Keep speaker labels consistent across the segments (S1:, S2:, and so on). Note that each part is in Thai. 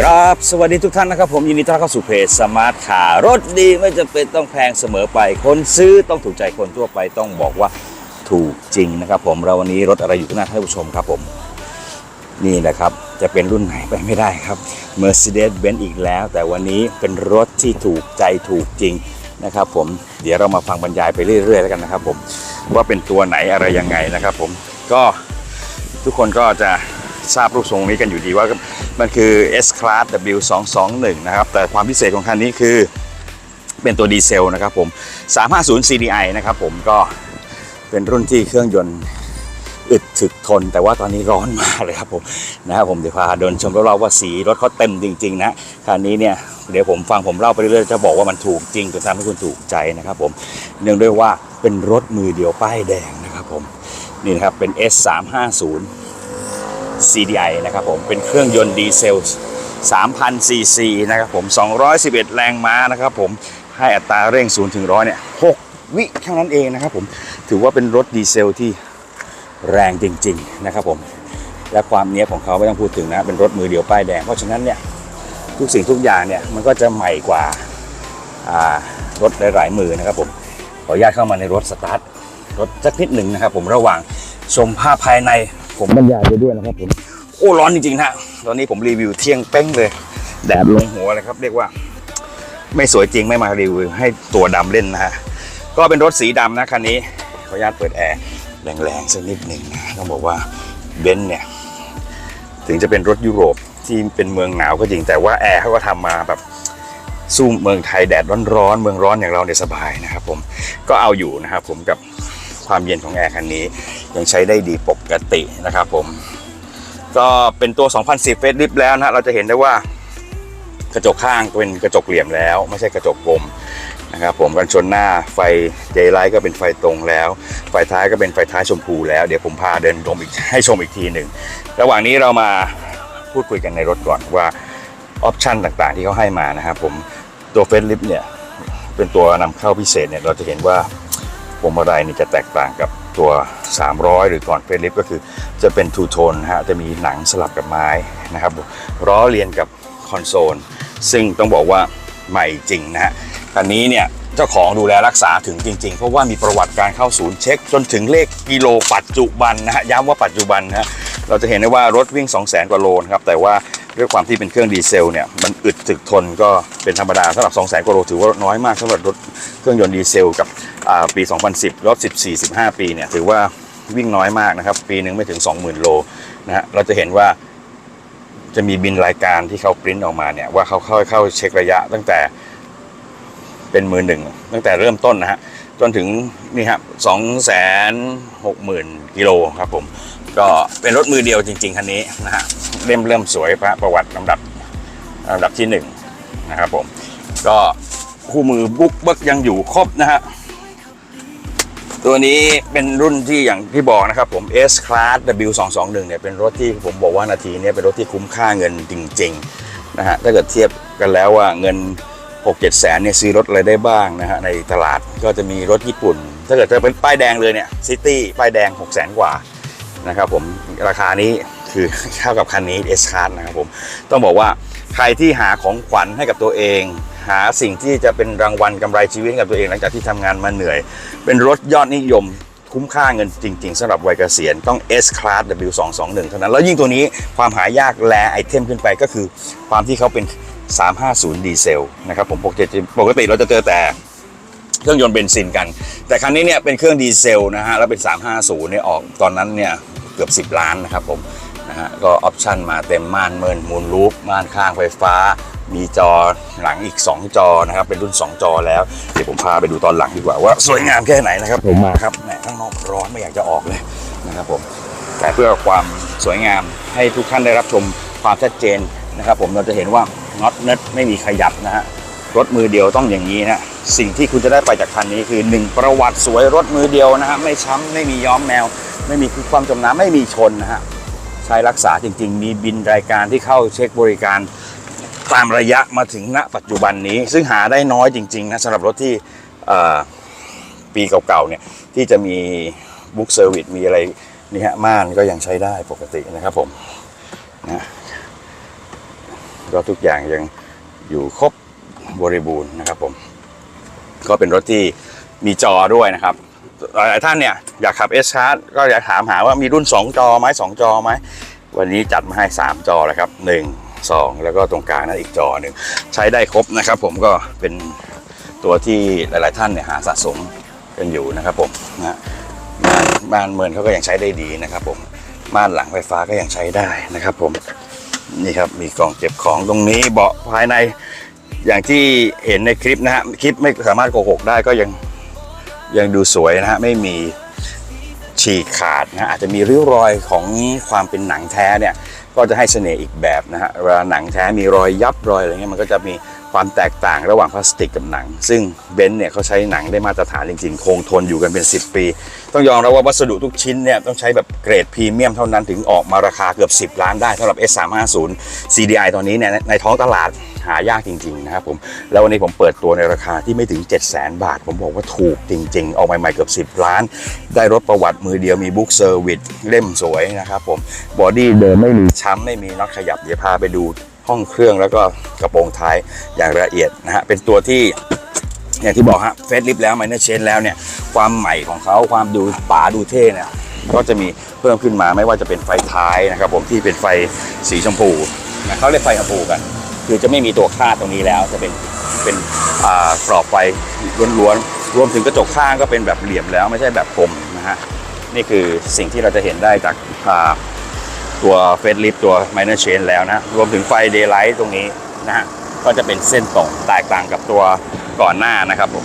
S1: ค
S2: รับสวัสดีทุกท่านนะครับผมยินดีต้อนรับเข้าสู่เพจสมาร์ทคาร์รถดีไม่จำเป็นต้องแพงเสมอไป คนซื้อต้องถูกใจคนทั่วไปต้องบอกว่าถูกจริงนะครับผมเราวันนี้รถอะไรอยู่ข้างหน้าท่านผู้ชมครับผม นี่แหละครับ จะเป็นรุ่นไหนไปไม่ได้ครับ Mercedes-Benz อีกแล้ว แต่วันนี้เป็นรถที่ถูกใจถูกจริงนะครับผมเดี๋ยวเรามาฟังบรรยายไปเรื่อยๆแล้วกันนะครับผมว่าเป็นตัวไหนอะไรยังไงนะครับผมก็ทุกคนก็จะ ทราบรูปทรงนี้กันอยู่ดีว่ามันคือ S Class W221 นะครับ แต่ความพิเศษของคันนี้คือเป็นตัวดีเซลนะครับผม 350 CDI นะครับผมก็เป็นรุ่นที่เครื่องยนต์อึดถึกทน แต่ว่าตอนนี้ร้อนมากเลยครับผมนะครับผมเดี๋ยวพาเดินชมรอบๆว่าสีรถเขาเต็มจริง ๆ นะคันนี้เนี่ยเดี๋ยวผมฟังผมเล่าไปเรื่อยๆจะบอกว่ามันถูกจริงจนทำให้คุณถูกใจนะครับผมเนื่องด้วยว่าเป็นรถมือเดียวป้ายแดงนะครับผมนี่นะครับเป็น S350 CDI นะครับผมเป็นเครื่องยนต์ดีเซล3,000ซีซีนะครับผม 211 แรงม้านะครับผมให้อัตราเร่ง0ถึง100เนี่ย6วิเท่านั้นเองนะครับผมถือว่าเป็นรถดีเซลที่แรงจริง ๆนะครับผมและความเนี้ยของเขาไม่ต้องพูดถึงนะ เป็นรถมือเดียวป้ายแดง เพราะฉะนั้นเนี่ยทุกสิ่งทุกอย่างเนี่ยมันก็จะใหม่กว่าอ่ารถหลายๆมือนะครับผมขออนุญาตเข้ามาในรถสตาร์ทรถสักนิดหนึ่งนะครับผมระหว่างชมภาพภายใน ผมบรรยายไปด้วยนะครับผมโอ้ร้อนจริงๆนะตอนนี้ผมรีวิวเที่ยงเป้งเลย แดดลงหัวเลยครับ เรียกว่า ไม่สวยจริงไม่มารีวิวให้ตัวดำเล่นนะฮะก็เป็นรถสีดำนะคันนี้ขออนุญาตเปิดแอร์แรงๆสักนิดหนึ่งนะต้องบอกว่าเบนซ์เนี่ย ถึงจะเป็นรถยุโรปที่เป็นเมืองหนาวก็จริงแต่ว่าแอร์เขาก็ทำมาแบบสู้เมืองไทยแดดร้อนๆเมืองร้อนอย่างเราเนี่ยสบายนะครับผมก็เอาอยู่นะครับผมกับความเย็นของแอร์คันนี้ ยังใช้ได้ดีปกตินะครับผม ก็เป็นตัว 2010เฟสลิฟแล้วนะฮะเราจะเห็นได้ว่ากระจกข้างเป็นกระจกเหลี่ยมแล้ว ไม่ใช่กระจกกลมนะครับผมกันชนหน้าไฟเจไลท์ก็เป็นไฟตรงแล้ว ไฟท้ายก็เป็นไฟท้ายชมพูแล้ว เดี๋ยวผมพาเดินชมอีกให้ชมอีกทีหนึ่ง ระหว่างนี้เรามาพูดคุยกันในรถก่อนว่าออปชันต่างๆที่เขาให้มานะครับผมตัวเฟสลิฟเนี่ยเป็นตัวนำเข้าพิเศษเนี่ยเราจะเห็นว่าพวงมาลัยนี่จะแตกต่างกับ ตัว 300 หรือก่อนเฟสลิฟก็คือจะเป็นทูโทนฮะจะมีหนังสลับกับไม้นะครับล้อเลียนกับคอนโซลซึ่งต้องบอกว่าใหม่จริงนะฮะคันนี้เนี่ยเจ้าของดูแลรักษาถึงจริง ๆ เพราะว่ามีประวัติการเข้าศูนย์เช็ค จนถึงเลขกิโลปัจจุบันนะฮะย้ำว่าปัจจุบันนะฮะเราจะเห็นได้ว่ารถวิ่ง 2 0 0 0 0 0 กว่าโลนะครับแต่ว่า ด้วยความที่เป็นเครื่องดีเซลเนี่ยมันอึดถึกทนก็เป็นธรรมดาสำหรับ 2 0 0 0 0กว่าโลถือว่าน้อยมากสำหรับรถเครื่องยนต์ดีเซลกับอ่าปี 2010รถ14-15 ปีเนี่ยถือว่าวิ่งน้อยมากนะครับ ปีหนึ่งไม่ถึง 20,000 โลนะฮะเราจะเห็นว่าจะมีบินรายการที่เขาปริ้นออกมาเนี่ยว่าเขาเข้าเข้าเช็คระยะตั้งแต่เป็นมือหนึ่งตั้งแต่เริ่มต้นนะฮะจนถึงนี่ครับสองแสนหกหมื่นกิโลครับผม ก็เป็นรถมือเดียวจริง ๆ คันนี้นะฮะเล่มเริ่มสวยพระประวัติลำดับลำดับที่หนึ่งนะครับผม ก็คู่มือบุ๊กเบิกยังอยู่ครบนะฮะตัวนี้เป็นรุ่นที่อย่างที่บอกนะครับผม S Class W221 เนี่ยเป็นรถที่ผมบอกว่านาทีนี้เป็นรถที่คุ้มค่าเงินจริงๆนะฮะถ้าเกิดเทียบกันแล้วว่าเงิน 6 7แสนเนี่ยซื้อรถอะไรได้บ้างนะฮะในตลาดก็จะมีรถญี่ปุ่น ถ้าเกิดจะเป็นป้ายแดงเลยเนี่ยซิตี้ป้ายแดง 6 0แสนกว่า นะครับผมราคานี้คือเท่ากับคันนี้ S Class นะครับผมต้องบอกว่าใครที่หาของขวัญให้กับตัวเอง หาสิ่งที่จะเป็นรางวัลกำไรชีวิตกับตัวเองหลังจากที่ทำงานมาเหนื่อย เป็นรถยอดนิยมคุ้มค่าเงินจริง ๆสำหรับวัยเกษียณต้อง S Class W221 เท่านั้น แล้วยิ่งตัวนี้ความหายากแลไอเทมขึ้นไปก็คือความที่เขาเป็น 350 ดีเซลนะครับผมปกติปกติเราจะเจอแต่ เครื่องยนต์เบนซินกัน แต่คันนี้เนี่ยเป็นเครื่องดีเซลนะฮะแล้วเป็น 350เนี่ยออกตอนนั้นเนี่ยเกือบ 10 ล้านนะครับผมนะฮะก็ออปชั่นมาเต็มม่านเมินมูลรูปม่านข้างไฟฟ้า มีจอหลังอีก 2 จอนะครับเป็นรุ่น 2 จอแล้ว เดี๋ยวผมพาไปดูตอนหลังดีกว่าว่าสวยงามแค่ไหนนะครับผมมาครับแหมข้างนอกร้อนไม่อยากจะออกเลยนะครับผมแต่เพื่อความสวยงามให้ทุกท่านได้รับชมความชัดเจนนะครับผมเราจะเห็นว่าน็อตเน็ตไม่มีขยับนะฮะรถมือเดียวต้องอย่างนี้นะ สิ่งที่คุณจะได้ไปจากคันนี้คือ 1 ประวัติสวยรถมือเดียวนะฮะไม่ช้ำไม่มีย้อมแมว ไม่มีคือความจมน้ำไม่มีชนนะฮะใช้รักษาจริง ๆ มีบินรายการที่เข้าเช็คบริการตามระยะมาถึงณปัจจุบันนี้ ซึ่งหาได้น้อยจริง ๆ นะสำหรับรถที่ปีเก่าๆเนี่ยที่จะมีบุ๊กเซอร์วิสมีอะไรนี่ฮะม่านก็ยังใช้ได้ปกตินะครับผมนะก็ทุกอย่างยังอยู่ครบบริบูรณ์นะครับผม ก็เป็นรถที่มีจอด้วยนะครับหลายท่านเนี่ยอยากขับ S c l a s s ก็อยากถามหาว่ามีรุ่น 2 จอไหม2 จอไหมวันนี้จัดมาให้ 3 จอแล้วครับ 1 2 แล้วก็ตรงกลางนั้นอีกจอหนึ่งใช้ได้ครบนะครับ ผมก็เป็นตัวที่หลาย ๆ ท่านเนี่ยหาสะสมกันอยู่นะครับผมนะม่านม่านเมินเขาก็ยังใช้ได้ดีนะครับ ผมม่านหลังไฟฟ้าก็ยังใช้ได้นะครับ ผมนี่ครับมีกล่องเก็บของตรงนี้เบาะภายใน อย่างที่เห็นในคลิปนะฮะคลิปไม่สามารถโกหกได้ก็ยังยังดูสวยนะฮะไม่มีฉีกขาดนะอาจจะมีริ้วรอยของความเป็นหนังแท้เนี่ยก็จะให้เสน่ห์อีกแบบนะฮะเวลาหนังแท้มีรอยยับรอยอะไรเงี้ยมันก็จะมีความแตกต่างระหว่างพลาสติกกับหนัง ซึ่งเบนซ์เนี่ยเขาใช้หนังได้มาตรฐานจริงๆคงทนอยู่กันเป็น 10 ปี ต้องยอมรับว่าวัสดุทุกชิ้นเนี่ยต้องใช้แบบเกรดพรีเมียมเท่านั้นถึงออกมาราคาเกือบ 10 ล้านได้สำหรับ S350 CDI ตอนนี้เนี่ยในท้องตลาดหายากจริง ๆ นะครับผม แล้ววันนี้ผมเปิดตัวในราคาที่ไม่ถึง 7 0 0 0 0 0 บาท ผมบอกว่าถูกจริง ๆ ออกใหม่ ๆ เกือบ 10 ล้าน ได้รถประวัติมือเดียวมีบุ๊กเซอร์วิสเล่มสวยนะครับผม บอดี้เดิมไม่มีช้ำไม่มีน็อตขยับ เดี๋ยวพาไปดูห้องเครื่องแล้วก็กระโปรงท้ายอย่างละเอียดนะฮะเป็นตัวที่ อย่างที่บอกฮะเฟสลิฟแล้วไมเนอร์เชนแล้วเนี่ยความใหม่ของเขาความดูป๋าดูเท่เนี่ยก็จะมีเพิ่มขึ้นมาไม่ว่าจะเป็นไฟท้ายนะครับผมที่เป็นไฟสีชมพูนะเขาเรียกไฟชมพูกัน คือจะไม่มีตัวคาดตรงนี้แล้วจะเป็นเป็นกรอบไฟล้วนๆรวมถึงกระจกข้างก็เป็นแบบเหลี่ยมแล้วไม่ใช่แบบคมนะฮะนี่คือสิ่งที่เราจะเห็นได้จากาตัวเฟสลิฟตัวไมเนอร์เชนแล้วนะรวมถึงไฟเดย์ไลท์ตรงนี้นะฮะ ก็จะเป็นเส้นตรงแตกต่างกับตัวก่อนหน้านะครับผม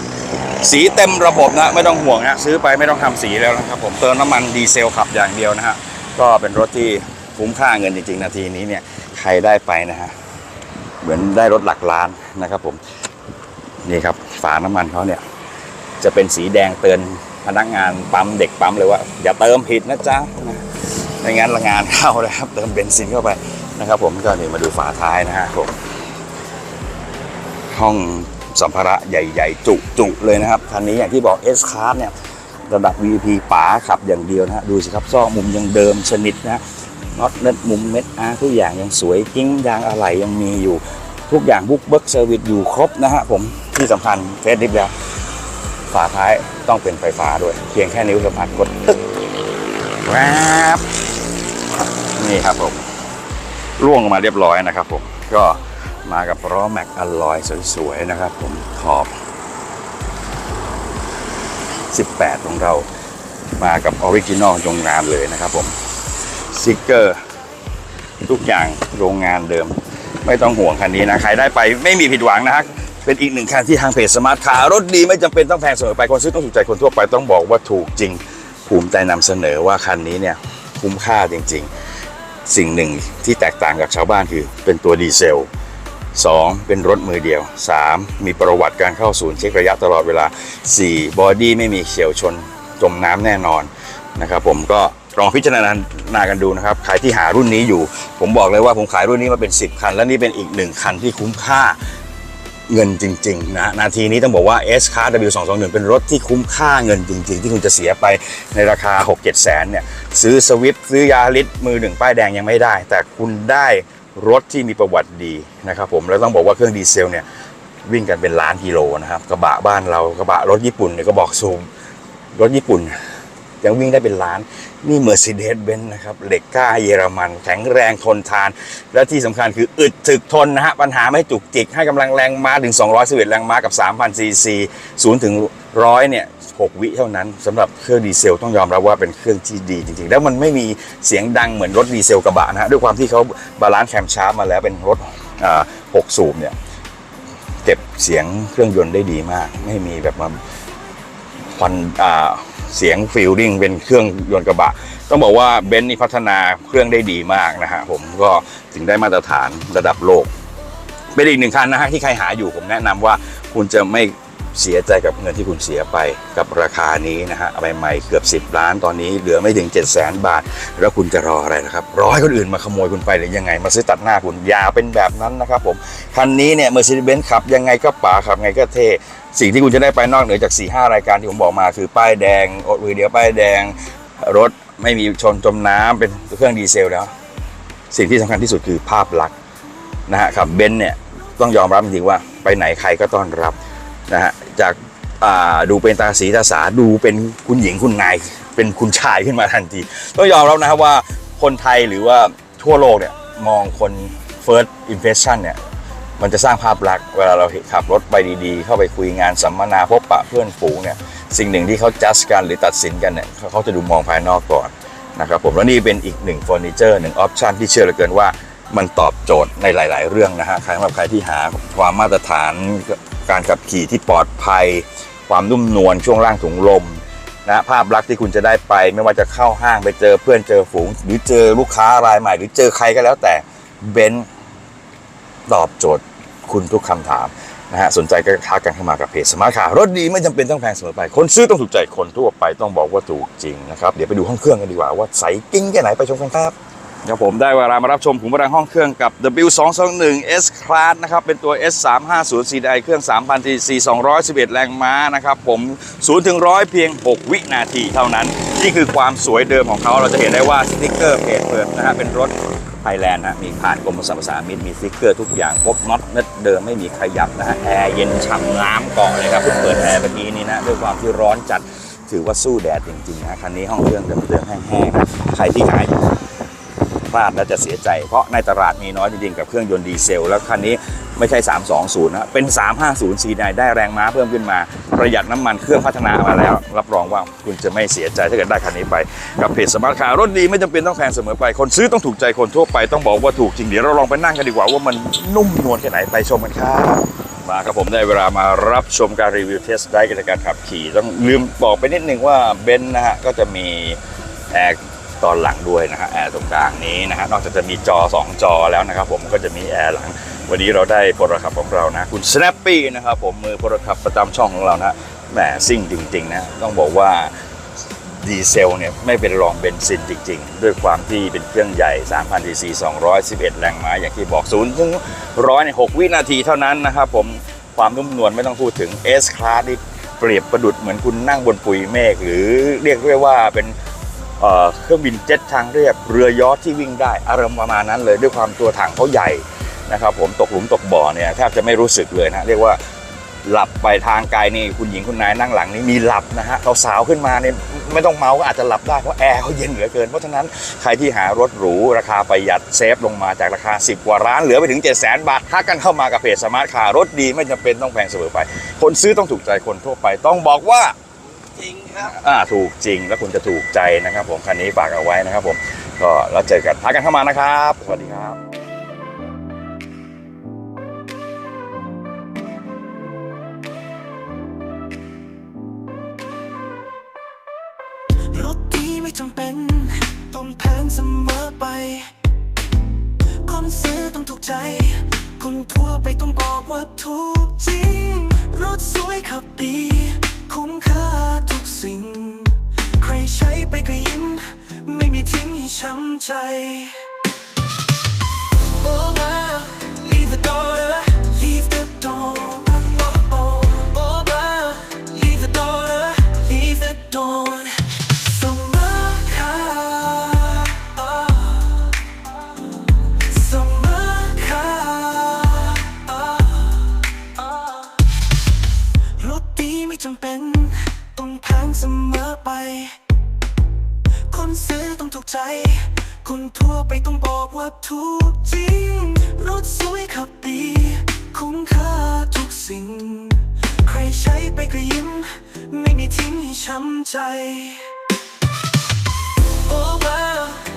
S2: สีเต็มระบบนะไม่ต้องห่วงนะซื้อไปไม่ต้องทำสีแล้วนะครับผมเติมน้ำมันดีเซลขับอย่างเดียวนะฮะก็เป็นรถที่คุ้มค่าเงินจริงๆ นาทีนี้เนี่ยใครได้ไปนะฮะเหมือนได้รถหลักล้านนะครับผมนี่ครับฝาน้ำมันเขาเนี่ยจะเป็นสีแดงเตือนพนักงานปั๊มเด็กปั๊มเลยว่า อย่าเติมผิดนะจ๊ะไม่งั้นละงานเข้าเลยครับเติมเบนซินเข้าไปนะครับผมก็นี่มาดูฝาท้ายนะฮะผม ห้องสัมภาระใหญ่ ๆ จุๆเลยนะครับ คันนี้อย่างที่บอก S Class เนี่ยระดับ VP ป๋าขับอย่างเดียวนะฮะดูสิครับซอกมุมยังเดิมชนิดนะน็อตเน็ตมุมเม็ดอาทุกอย่างยังสวยกิ้งยางอะไหล่ยังมีอยู่ ทุกอย่างบุ๊กเบิร์กเซอร์วิสอยู่ครบนะฮะผมที่สำคัญเฟสดิฟแล้วฝาท้ายต้องเป็นไฟฟ้าด้วย เพียงแค่นิ้วสัมผัสกดตึ๊กแวบนี่ครับผมล่วงมาเรียบร้อยนะครับผมก็ มากับล้อแม็กอลลอยสวยๆนะครับ ผมขอบ 18 ของเรามากับออริจินอลโรงงานเลยนะครับผมสติกเกอร์ทุกอย่างโรงงานเดิม ไม่ต้องห่วงคันนี้นะ ใครได้ไปไม่มีผิดหวังนะฮะเป็นอีกหนึ่งคันที่ทางเพจสมาร์ทคาร์รถดีไม่จำเป็นต้องแพงเสมอไปคนซื้อต้องถูกใจคนทั่วไปต้องบอกว่าถูกจริง ภูมิใจนำเสนอว่าคันนี้เนี่ยคุ้มค่าจริง ๆ สิ่งหนึ่งที่แตกต่างกับชาวบ้านคือเป็นตัวดีเซล 2. เป็นรถมือเดียว 3. มีประวัติการเข้าศูนย์เช็คระยะตลอดเวลา 4. บอดี้ไม่มีเฉียวชนจมน้ำแน่นอนนะครับผมก็ลองพิจารณากันดูนะครับใครที่หารุ่นนี้อยู่ ผมบอกเลยว่าผมขายรุ่นนี้มาเป็น 10 คัน และนี่เป็นอีกหนึ่งคันที่คุ้มค่าเงินจริงๆนะนาทีนี้ต้องบอกว่า S Class W221 เป็นรถที่คุ้มค่าเงินจริง ๆ ที่คุณจะเสียไปในราคา 6-7 แสนเนี่ยซื้อสวิฟซื้อยาริสมือหนึ่งป้ายแดงยังไม่ได้ แต่คุณได้ รถที่มีประวัติดีนะครับผมแล้วต้องบอกว่าเครื่องดีเซลเนี่ยวิ่งกันเป็นล้านกิโลนะครับกระบะบ้านเรากระบะรถญี่ปุ่นเนี่ยก็บอกซูมรถญี่ปุ่นยังวิ่งได้เป็นล้าน นี่ Mercedes-Benz นะครับ เหล็กก้าเยอรมัน แข็งแรงทนทาน และที่สำคัญคืออึดถึกทนนะฮะ ปัญหาไม่จุกจิก ให้กำลังแรงม้าถึง 211 แรงม้ากับ 3,000 ซีซี0ถึง 100 เนี่ย 6 วิเท่านั้นสำหรับเครื่องดีเซลต้องยอมรับว่าเป็นเครื่องที่ดีจริงๆ แล้วมันไม่มีเสียงดังเหมือนรถดีเซลกระบะนะฮะ ด้วยความที่เขาบาลานซ์แคมชาร์ปมาแล้วเป็นรถ6สูบเนี่ยเก็บเสียงเครื่องยนต์ได้ดีมาก ไม่มีแบบมาควันอ่า เสียงฟิลลิ่งเป็นเครื่องยนต์กระบะ ต้องบอกว่าเบนซ์นี่พัฒนาเครื่องได้ดีมากนะฮะผมก็ถึงได้มาตรฐานระดับโลก เป็นอีกหนึ่งคันนะฮะที่ใครหาอยู่ผมแนะนำว่าคุณจะไม่เสียใจกับเงินที่คุณเสียไปกับราคานี้นะฮะใหม่เกือบ 10 ล้านตอนนี้เหลือไม่ถึง 7 0 0 0 0 0บาท แล้วคุณจะรออะไรนะครับ รอให้คนอื่นมาขโมยคุณไปหรือยังไง มาซื้อตัดหน้าคุณอย่าเป็นแบบนั้นนะครับผม คันนี้เนี่ย Mercedes-Benz ขับยังไงก็ป๋าขับไงก็เท่ สิ่งที่คุณจะได้ไปนอกเหนือจาก 4-5 รายการที่ผมบอกมาคือป้ายแดงอดมือเดียวป้ายแดงรถไม่มีชนจมน้ำเป็นเครื่องดีเซลแล้ว สิ่งที่สำคัญที่สุดคือภาพลักษณ์นะฮะขับเบนซ์เนี่ยต้องยอมรับจริงๆว่าไปไหนใครก็ต้อนรับนะฮะจากดูเป็นตาสีตาสาดูเป็นคุณหญิงคุณนาย เป็นคุณชายขึ้นมาทันที ต้องยอมรับนะครับว่าคนไทยหรือว่าทั่วโลกเนี่ยมองคน first impression เนี่ย มันจะสร้างภาพลักษณ์เวลาเราขับรถไปดีๆ เข้าไปคุยงานสัมมนาพบปะเพื่อนฝูงเนี่ยสิ่งหนึ่งที่เขาจัดกันหรือตัดสินกันเนี่ยเขาจะดูมองภายนอกก่อนนะครับผมแล้วนี่เป็นอีกหนึ่งเฟอร์นิเจอร์หนึ่งออปชันที่เชื่อเหลือเกินว่ามันตอบโจทย์ในหลาย ๆ เรื่องนะฮะใครสำหรับใครที่หาความมาตรฐานการขับขี่ที่ปลอดภัย ความนุ่มนวลช่วงล่างถุงลมนะภาพลักษณ์ที่คุณจะได้ไป ไม่ว่าจะเข้าห้างไปเจอเพื่อนเจอฝูง หรือเจอลูกค้ารายใหม่ หรือเจอใครก็แล้วแต่เบนตอบโจทย์ คุณทุกคำถามนะฮะสนใจก็ทักกันเข้ามากับเพจสมาร์ทคาร์รถดีไม่จำเป็นต้องแพงเสมอไป คนซื้อต้องถูกใจคนทั่วไปต้องบอกว่าถูกจริงนะครับ เดี๋ยวไปดูห้องเครื่องกันดีกว่าว่าใสกิ้งแค่ไหนไปชมกันครับครับผมได้เวลามารับชมขุมพลังห้องเครื่องกับ W221 S Class นะครับ เป็นตัว S350 CDI เครื่อง 3,000 cc 211 แรงม้านะครับผม0ถึง100 เพียง 6 วินาทีเท่านั้น นี่คือความสวยเดิมของเขาเราจะเห็นได้ว่าสติ๊กเกอร์เพจเปิดนะฮะเป็นรถ ไทยแลนด์นะมีผ่านกรมสรรพสามิตมีสติ๊กเกอร์ทุกอย่างครบน็อตเน็ตเดิมไม่มีขยับนะฮะแอร์เย็นฉ่ำน้ำเกาะเลยครับเพิ่งเปิดแอร์เมื่อกี้นี้นะด้วยความที่ร้อนจัดถือว่าสู้แดดจริงๆนะคันนี้ห้องเครื่องเดิมๆแห้งๆใครที่ขาย พลาดแล้วจะเสียใจ เพราะในตลาดมีน้อยจริงๆ กับเครื่องยนต์ดีเซล แล้วคันนี้ไม่ใช่ 320 นะ เป็น 350 ซีไดได้แรงม้าเพิ่มขึ้นมา ประหยัดน้ำมันเครื่องพัฒนามาแล้ว รับรองว่าคุณจะไม่เสียใจถ้าเกิดได้คันนี้ไป กับเพจสมาร์ทคาร์รถดีไม่จำเป็นต้องแพงเสมอไป คนซื้อต้องถูกใจคนทั่วไปต้องบอกว่าถูกจริงเดี๋ยวเราลองไปนั่งกันดีกว่าว่ามันนุ่มนวลแค่ไหนไปชมกันครับมาครับผมได้เวลามารับชมการรีวิวเทสได้ในการขับขี่ ต้องลืมบอกไปนิดนึงว่าเบนซ์นะฮะก็จะมีแอร์ ตอนหลังด้วยนะฮะแอร์ตรงกลางนี้นะฮะนอกจากจะมีจอ 2 จอแล้วนะครับผมก็จะมีแอร์หลัง วันนี้เราได้พลขับของเรานะ คุณ Snappy นะครับผมมือพลขับประจำช่องของเรานะแหมซิ่งจริงๆนะต้องบอกว่าดีเซลเนี่ยไม่เป็นรองเบนซินจริง ๆ ด้วยความที่เป็นเครื่องใหญ่3,000 cc 211 แรงม้าอย่างที่บอก0ถึง100ใน6วินาทีเท่านั้นนะครับผมความนุ่มนวลไม่ต้องพูดถึง S Class นี่เปรียบประดุดเหมือนคุณนั่งบนปุยเมฆหรือเรียกได้ว่าเป็น เครื่องบินเจ็ตทางเรียบ เรือยอชท์ที่วิ่งได้อารมณ์ประมาณนั้นเลยด้วยความตัวถังเขาใหญ่นะครับผมตกหลุมตกบ่อเนี่ยแทบจะไม่รู้สึกเลยนะเรียกว่าหลับไปทางไกลนี่คุณหญิงคุณนายนั่งหลังนี่มีหลับนะฮะเราสาวขึ้นมาเนี่ยไม่ต้องเมาก็อาจจะหลับได้เพราะแอร์เขาเย็นเหลือเกิน เพราะฉะนั้นใครที่หารถหรูราคาประหยัดเซฟลงมาจากราคา 10 กว่าล้านเหลือไปถึง 7 0 0 0 0 0 บาทถ้ากันเข้ามากับเพจสมาร์ทคารถดีไม่จำเป็นต้องแพงเสมอไป คนซื้อต้องถูกใจคนทั่วไปต้องบอกว่า
S1: จริงครับ
S2: อ่าถูกจริงแล้วคุณจะถูกใจนะครับ ผมคันนี้ฝากเอาไว้นะครับ ผมก็แล้วเจอกันทักกันเข้ามานะครับ สวัสดีครับ
S1: รถดีไม่จำเป็น ต้องแพงเสมอไป คนซื้อต้องถูกใจ คนทั่วไปต้องบอกว่าถูกจริง รถสวยขับดี คุ้มค่าทุก สิ่ง ใครใช้ไปก็ยิ้ม ไม่มีทิ้งให้ช้ำใจิ่ง ใครใช้ไปก็ยิ้ม ไม่มีทิ้งให้ช้ำใจ Oh wow.